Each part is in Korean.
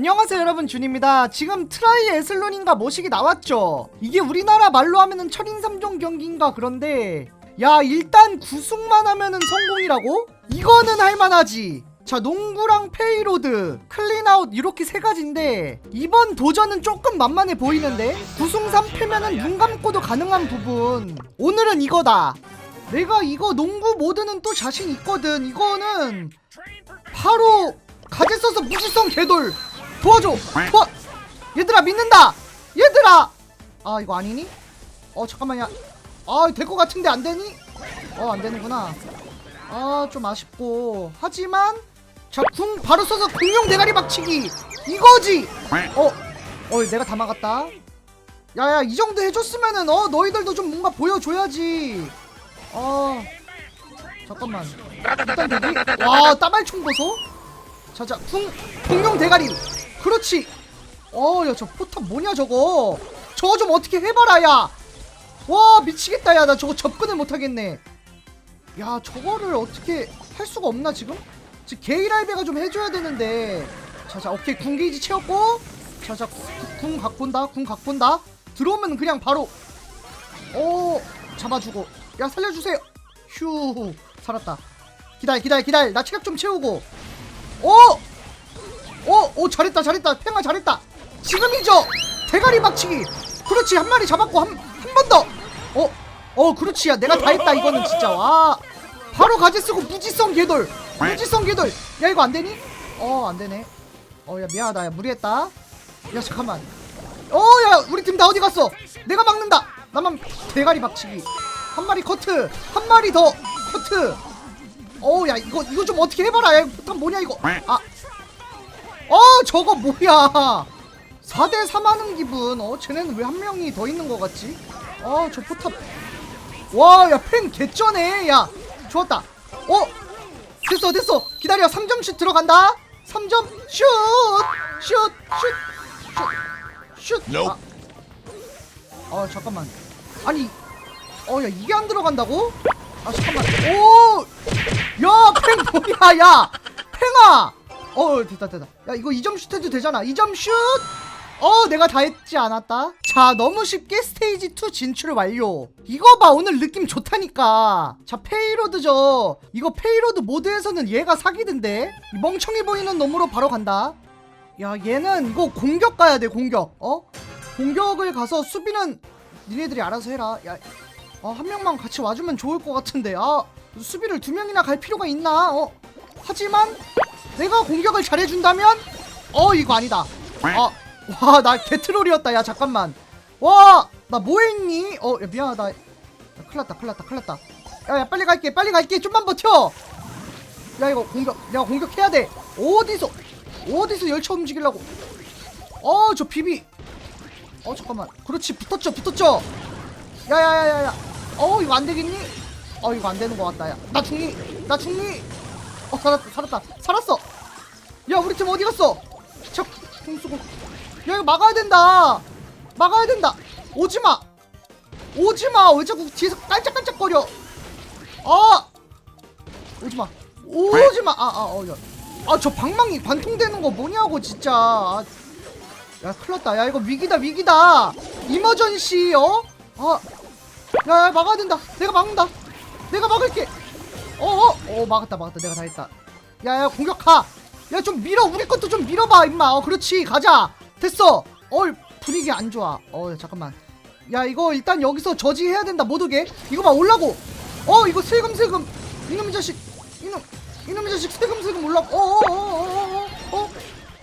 안녕하세요 여러분. 준입니다. 지금 트라이 에슬론인가 뭐식이 나왔죠? 이게 우리나라 말로 하면은 철인 3종 경기인가 그런데 야 일단 구승만 하면은 성공이라고? 이거는 할만하지. 자 농구랑 페이로드 클린아웃 이렇게 세 가지인데 이번 도전은 조금 만만해 보이는데? 구승 3패면은 눈 감고도 가능한 부분. 오늘은 이거다. 내가 이거 농구 모드는 또 자신 있거든. 이거는 바로 가재 써서 무지성 개돌 도와줘. 도와. 얘들아 믿는다. 얘들아. 아 이거 아니니? 어 잠깐만요. 아될 것 같은데 안 되니? 어 안 되는구나. 아 좀 아쉽고. 하지만 자궁 바로 써서 공룡 대가리 박치기. 이거지. 어, 어 내가 다 막았다. 야야 이 정도 해줬으면은 어 너희들도 좀 뭔가 보여줘야지. 어. 잠깐만. 일단 되니? 와 따발총 보소. 자자 궁 공룡 대가리 그렇지. 어야 저 포탑 뭐냐 저거? 저거 좀 어떻게 해봐라 야와 미치겠다 야. 나 저거 접근을 못하겠네. 야 저거를 어떻게 할 수가 없나 지금? 지금 게이랄베가 좀 해줘야 되는데. 자자 오케이. 궁 게이지 채웠고. 자자 궁 갖고 온다 궁 갖고 온다. 들어오면 그냥 바로. 오 잡아주고. 야 살려주세요. 휴 살았다. 기다려 기다려 기다려. 나 체력 좀 채우고. 오! 오! 오 잘했다 잘했다. 팽아 잘했다. 지금이죠. 대가리 박치기. 그렇지 한 마리 잡았고 한 한 번 더! 어? 어 그렇지 야. 내가 다 했다 이거는 진짜. 와. 바로 가지 쓰고 무지성 궤돌. 무지성 궤돌. 야 이거 안 되니? 어 안 되네. 어 야 미안하다. 야 무리했다. 야 잠깐만. 어 야 우리 팀 다 어디 갔어? 내가 막는다. 나만 대가리 박치기. 한 마리 커트. 한 마리 더 커트. 어우 야 이거 이거 좀 어떻게 해봐라. 야 포탑 뭐냐 이거? 아 어 저거 뭐야? 4대3 하는 기분. 어 쟤네는 왜 한 명이 더 있는 것 같지? 어 저 포탑. 와야팬 개쩌네. 야 좋았다. 어 됐어 됐어. 기다려. 3점 슛 들어간다. 3점 슛슛슛슛슛. Nope. 아, 어 잠깐만. 아니 어 야 이게 안 들어간다고? 아 잠깐만. 오야팽 뭐야 야? 팽아 어 됐다 됐다 야 이거 2점 슛 해도 되잖아 2점 슛 어, 내가 다 했지 않았다? 자, 너무 쉽게 스테이지 2 진출 완료. 이거 봐, 오늘 느낌 좋다니까. 자, 페이로드죠. 이거 페이로드 모드에서는 얘가 사기던데? 이 멍청해 보이는 놈으로 바로 간다. 야, 얘는 이거 공격 가야 돼, 공격. 어? 공격을 가서 수비는 니네들이 알아서 해라. 야, 아, 한 명만 같이 와주면 좋을 것 같은데. 아, 수비를 두 명이나 갈 필요가 있나? 어? 하지만 내가 공격을 잘해준다면? 어 이거 아니다. 어, 와나 개트롤이었다 야 잠깐만. 와 나 뭐했니? 어 야, 미안하다. 야, 큰일났다 큰일났다 큰일났다. 야야 빨리 갈게 빨리 갈게. 좀만 버텨. 야 이거 공격 야 공격해야 돼. 어디서 어디서 열차 움직이려고? 어 저 비비. 어 잠깐만. 그렇지 붙었죠 붙었죠. 야야야야야. 어 이거 안 되겠니? 어 이거 안 되는 것 같다 야나 죽니? 나 죽니 어 살았다 살았다. 살았어. 야 우리 팀 어디 갔어? 자공 쓰고. 야 이거 막아야 된다. 막아야 된다. 오지마. 오지마. 왜 자꾸 뒤에서 깔짝깔짝거려? 아! 오지마. 오지마. 아아어야아저 방망이 관통되는 거 뭐냐고 진짜. 아, 야 큰일났다. 야 이거 위기다 위기다. 이머전시 어? 아. 야, 야 막아야 된다. 내가 막는다. 내가 막을게 어어? 어 막았다 막았다. 내가 다 했다. 야야 공격 가야 좀 밀어. 우리 것도 좀 밀어봐 임마. 어 그렇지. 가자. 됐어. 어 분위기 안 좋아. 어 잠깐만. 야 이거 일단 여기서 저지해야 된다 못 오게. 이거 봐 올라고. 어 이거 슬금슬금. 이놈의 자식. 이놈 이놈의 자식 슬금슬금 올라고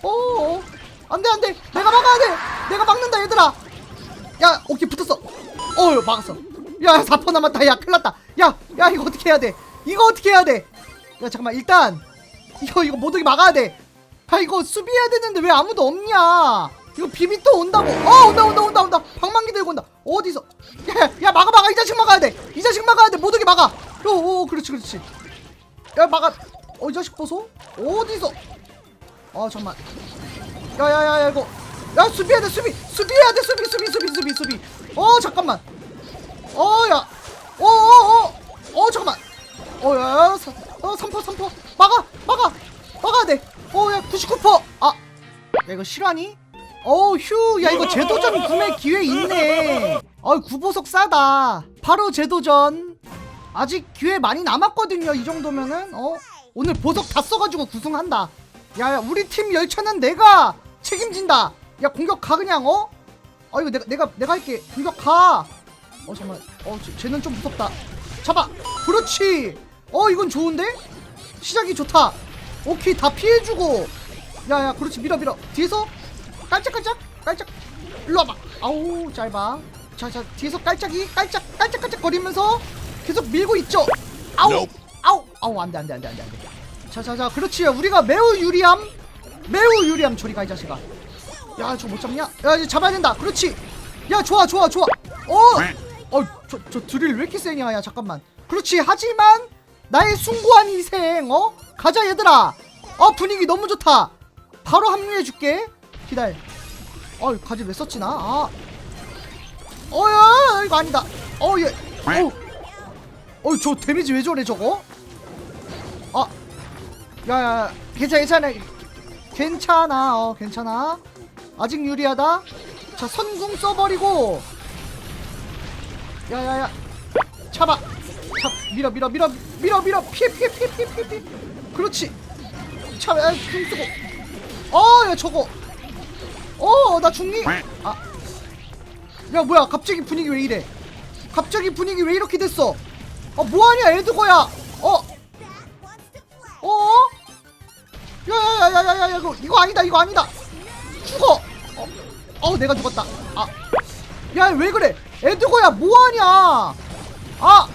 어어어어어어어어. 안돼 안돼. 내가 막아야 돼. 내가 막는다 얘들아. 야 오케이 붙었어. 어 막았어. 야 4퍼 남았다. 야 큰일 났다. 야야 이거 어떻게 해야 돼 이거 어떻게 해야 돼 야 잠깐만 일단 이거 이거 모두기 막아야 돼 아 이거 수비해야 되는데 왜 아무도 없냐? 이거 비비 또 온다고. 어 온다 온다 온다 온다. 방망이 들고 온다. 어디서? 야, 야 막아 막아. 이 자식 막아야 돼 이 자식 막아야 돼. 모두기 막아. 오오 그렇지 그렇지. 야 막아. 어 이 자식 보소. 어디서? 아 잠만. 야야야야 이거. 야 수비해야 돼 수비. 수비해야 돼 수비 수비 수비 수비 수비. 어 잠깐만. 어야. 어어어. 어 잠깐만 어야 어 3퍼 3퍼 막아 막아 막아야 돼어야 99퍼. 아 야 이거 실화니? 어휴 야 이거 재도전 구매 기회 있네. 어이 구보석 싸다. 바로 재도전. 아직 기회 많이 남았거든요 이 정도면은. 어 오늘 보석 다 써가지고 구승한다. 야, 야 우리 팀 열차는 내가 책임진다. 야 공격 가 그냥 어? 어 이거 내가 내가 내가 할게. 공격 가어 잠깐 어 쟤- 쟤는 좀 무섭다. 잡아. 그렇지 어 이건 좋은데? 시작이 좋다. 오케이 다 피해주고. 야야 그렇지. 밀어 밀어. 뒤에서 깔짝깔짝 깔짝. 일로 와봐. 아우 짧아 자자 뒤에서 깔짝이 깔짝 깔짝깔짝 거리면서 계속 밀고 있죠. 아우 아우 아우 안돼 안돼 안돼 안돼 안돼. 자자자 그렇지. 우리가 매우 유리함 매우 유리함 저리가 이 자식아. 야 저 못 잡냐? 야 이제 잡아야 된다. 그렇지. 야 좋아 좋아 좋아. 어어저 저 드릴 왜 이렇게 세냐? 야 잠깐만. 그렇지. 하지만 나의 숭고한 희생 어? 가자 얘들아. 어 분위기 너무 좋다. 바로 합류해 줄게. 기다려. 어 가지 왜 썼지 나? 아. 어야 이거 아니다. 어얘. 어우 어저 데미지 왜 저래 저거? 아. 야야. 괜찮아 괜찮아. 괜찮아 어 괜찮아. 아직 유리하다. 자 선궁 써버리고. 야야야. 잡아. 잡 밀어 밀어 밀어 밀어 밀어. 피해 피해 피해 피해 피해 피해. 그렇지. 야, 궁 쓰고. 어야 저거. 어나 죽니? 아야 뭐야. 갑자기 분위기 왜 이래? 갑자기 분위기 왜 이렇게 됐어? 어 뭐하냐 에드거야? 어. 어? 야야야야야야 이거 이거 아니다 이거 아니다. 죽어. 어, 어 내가 죽었다. 아야 왜 그래? 에드거야? 뭐하냐? 아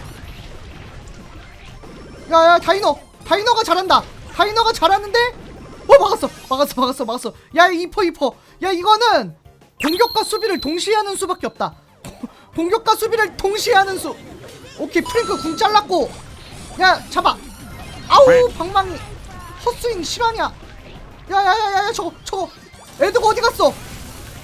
야야 다이너. 다이너가 잘한다. 다이너가 잘하는데? 어 막았어. 막았어 막았어 막았어. 야 이퍼 이퍼. 야 이거는 공격과 수비를 동시에 하는 수밖에 없다. 공격과 수비를 동시에 하는 수. 오케이 프랭크 궁 잘랐고. 야 잡아. 아우 방망이. 헛스윙 실화냐. 야야야야야 저거 저거. 애드가 어디 갔어?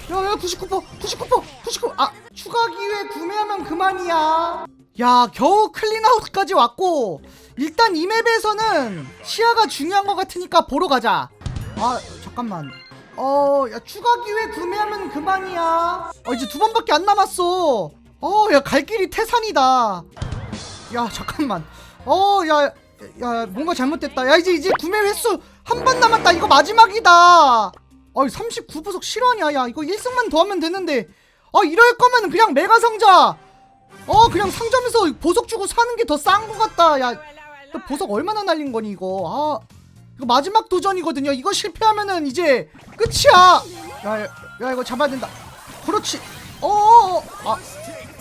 야야 99% 99% 99아 추가 기회 구매하면 그만이야. 야 겨우 클린아웃까지 왔고 일단 이 맵에서는 시야가 중요한 것 같으니까 보러 가자. 아 잠깐만. 어 야 추가 기회 구매하면 그만이야. 어 이제 두 번밖에 안 남았어. 어 야 갈 길이 태산이다. 야 잠깐만. 어야야 야, 뭔가 잘못됐다. 야 이제 이제 구매 횟수 한 번 남았다. 이거 마지막이다. 어이 39부석 실화냐? 야 이거 1승만 더 하면 되는데. 어 이럴 거면 그냥 메가 상자. 어 그냥 상점에서 보석 주고 사는 게 더 싼 거 같다. 야 너 보석 얼마나 날린 거니 이거? 아 이거 마지막 도전이거든요. 이거 실패하면은 이제 끝이야. 야, 야, 야 이거 잡아야 된다. 그렇지. 어어어. 아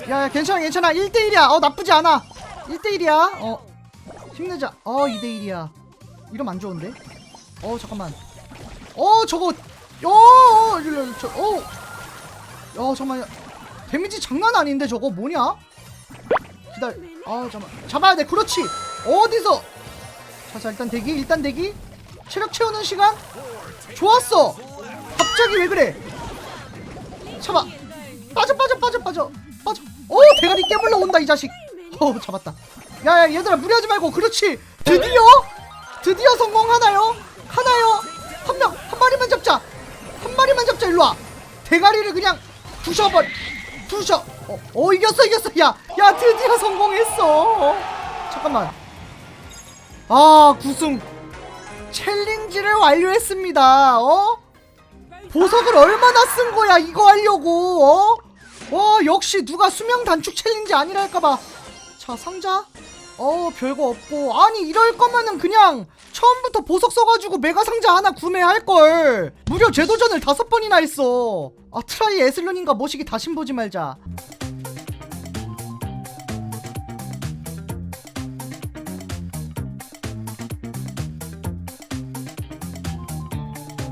야, 야 괜찮아 괜찮아. 1대1이야. 어 나쁘지 않아. 1대1이야. 어. 힘내자. 어 2대1이야. 이러면 안 좋은데? 어 잠깐만. 어 저거. 어 일로 일로 저어. 야 잠깐만. 데미지 장난 아닌데 저거. 뭐냐? 기다려. 아 잠깐만. 잡아야 돼. 그렇지 어디서? 자 자 일단 대기 일단 대기. 체력 채우는 시간. 좋았어. 갑자기 왜 그래? 잡아. 빠져 빠져 빠져 빠져. 빠져. 오 대가리 깨물러 온다 이 자식. 어 잡았다. 야 야 얘들아 무리하지 말고. 그렇지. 드디어? 드디어 성공하나요? 하나요? 한 명 한 마리만 잡자. 한 마리만 잡자 일로 와. 대가리를 그냥 부셔버려. 부셔. 어, 어 이겼어 이겼어. 야 야 드디어 성공했어. 잠깐만 아 구승 챌린지를 완료했습니다. 어? 보석을 얼마나 쓴 거야 이거 하려고 어? 와 역시 누가 수명 단축 챌린지 아니랄까봐. 자 상자? 어 별거 없고. 아니 이럴 거면은 그냥 처음부터 보석 써가지고 메가 상자 하나 구매할걸. 무려 재도전을 다섯 번이나 했어. 아 트라이 에슬론인가 모시기 다신 보지 말자